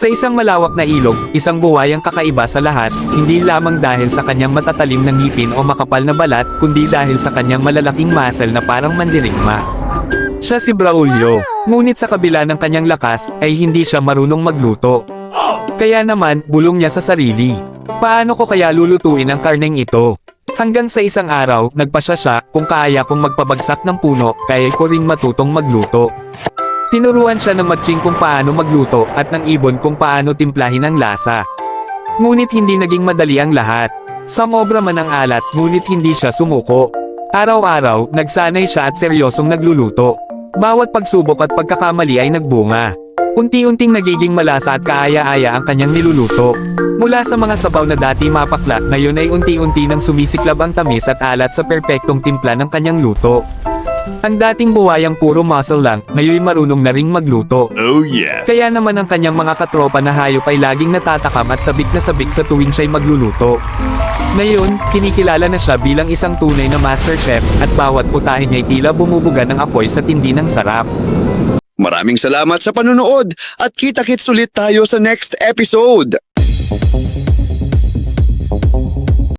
Sa isang malawak na ilog, isang buwayang kakaiba sa lahat, hindi lamang dahil sa kanyang matatalim na ngipin o makapal na balat, kundi dahil sa kanyang malalaking muscle na parang mandirigma. Siya si Braulio, ngunit sa kabila ng kanyang lakas, ay hindi siya marunong magluto. Kaya naman, bulong niya sa sarili. Paano ko kaya lulutuin ang karneng ito? Hanggang sa isang araw, nagpasya siya kung kaya kong magpabagsak ng puno, kaya ko rin matutong magluto. Tinuruan siya ng matching kung paano magluto at ng ibon kung paano timplahin ang lasa. Ngunit hindi naging madali ang lahat. Sa obra man ang alat, ngunit hindi siya sumuko. Araw-araw, nagsanay siya at seryosong nagluluto. Bawat pagsubok at pagkakamali ay nagbunga. Unti-unting nagiging malasa at kaaya-aya ang kanyang niluluto. Mula sa mga sabaw na dati mapakla, ngayon ay unti-unti nang sumisiklab ang tamis at alat sa perpektong timpla ng kanyang luto. Ang dating buwayang puro muscle lang, ngayon marunong na ring magluto. Oh yeah. Kaya naman ang kanyang mga katropa na hayop ay laging natatakam at sabik na sabik sa tuwing siya'y magluluto. Ngayon, kinikilala na siya bilang isang tunay na master chef at bawat putahe niya'y tila bumubuga ng apoy sa tindi ng sarap. Maraming salamat sa panunood at kita-kits ulit tayo sa next episode.